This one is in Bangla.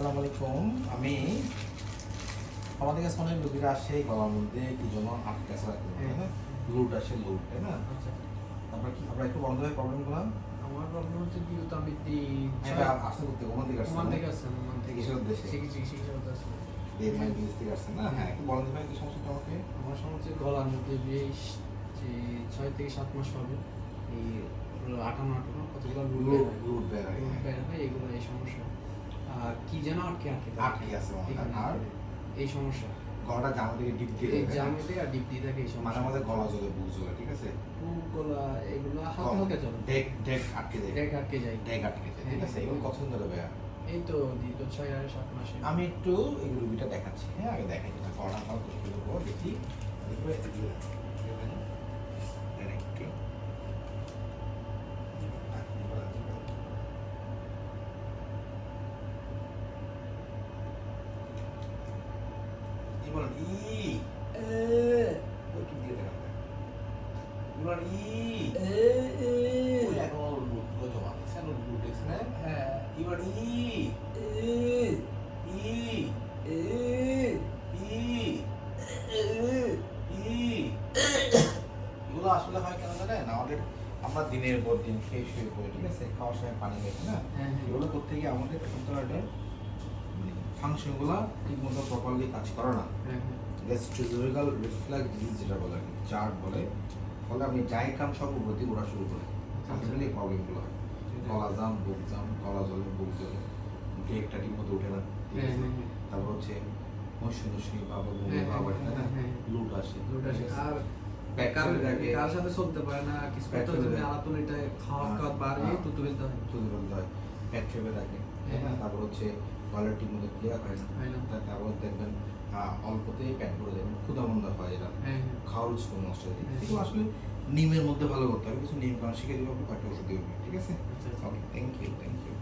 আসসালামু আলাইকুম। আমি আমাদের কাছে অনেক রোগীরা আসে গলার মধ্যে কি যেন আটকে পারে। লুট আসে লুট তাই না? আচ্ছা। তারপর কি আপনার একটু বন্ধ হয় প্রবলেম করলাম? আমার প্রবলেম হচ্ছে কি তো আমি এটা আসতে করতে ওখান থেকে আসছে ওমান না? থেকে আসছেন ওমান থেকে। চিকিৎসার উদ্দেশ্যে? চিকিৎসা চিকিৎসা করতে আসছেন দেড় মাইল বিদেশ থেকে আসছে না? হ্যাঁ একটু বলেন ভাই কি সমস্যাটা আমাকে আমার সমস্যা গলার মধ্যে বেশ যে ছয় থেকে সাত মাস হবে এই আটানো আটানো কতগুলো লুট বের হয়। হ্যাঁ। হয় এগুলো এই সমস্যা। কি যেন আটকে আটকে। আটকে আছে। আর? এই সমস্যা। গলাটা জামা থেকে ডিপ দিয়ে এই? জামে থেকে আর ডিপ দিয়ে থাকে এই মাঝে সমস্যা। মাঝে গলা জ্বলে বুক জ্বলে ঠিক আছে? বুক গলা এগুলো হালকা হালকা চলে ডেক ডেক আটকে যায়। ডেক আটকে যায়। ডেক আটকে যায় ঠিক আছে? এগুলো কতদিন ধরে বেয়া এই তো দীর্ঘ ছয় আর সাত মাসে। আমি একটু এই রুগীটা দেখাচ্ছি। হ্যাঁ আগে দেখাই। কাল করতে দেবো। দেখি দেখবে এগুলো দেন একটু ই ই ই এগুলো আসলে হয় কেন জানেন? আমাদের আমরা দিনের পর দিন খেয়ে শুয়ে পড়ি। ঠিক আছে? খাওয়ার সময় পানি খাই না? হ্যাঁ হ্যাঁ। এগুলো করতে গিয়ে আমাদের ফাংশনগুলো ঠিক মতো প্রপারলি কাজ করে না। হ্যাঁ হ্যাঁ। ডিজিজ যেটা বলে চার্ট বলে। ফলে আপনি যাই কাম সব উপর দিয়ে ওরা শুরু করে। আসলে প্রবলেমগুলো হয়। গলা জাম বুক জাম গলা জলে বুক জলে ব্রেকটা ঠিক মতো ওঠে না হ্যাঁ, হ্যাঁ, হ্যাঁ। তারপর হচ্ছে মশুনসি বাবা বাবা। লুট আসে। লুট আসে। আর কার চলে থাকে। কার সাথে চলতে পারে না। কিছু করতে চলে যদি এটা খাওয়া খাওয়া বাড়ে। তুতু ফেলতে তুলে ফেলতে পেট চেপে থাকে। তারপর হচ্ছে গলার মধ্যে মতো ক্লিয়ার হয় না। তারপর দেখবেন অল্পতেই প্যাক করে দেবেন ক্ষুদা মন্দা হয় এটা হ্যাঁ হ্যাঁ। খাওয়ার উচিত নষ্ট হয়ে। যায় কিন্তু আসলে নিমের মধ্যে ভালো করতে হবে। কিছু নিম কারণ শিখে দেবো কয়েকটা ওষুধ দেবো ঠিক আছে? Okay thank you thank you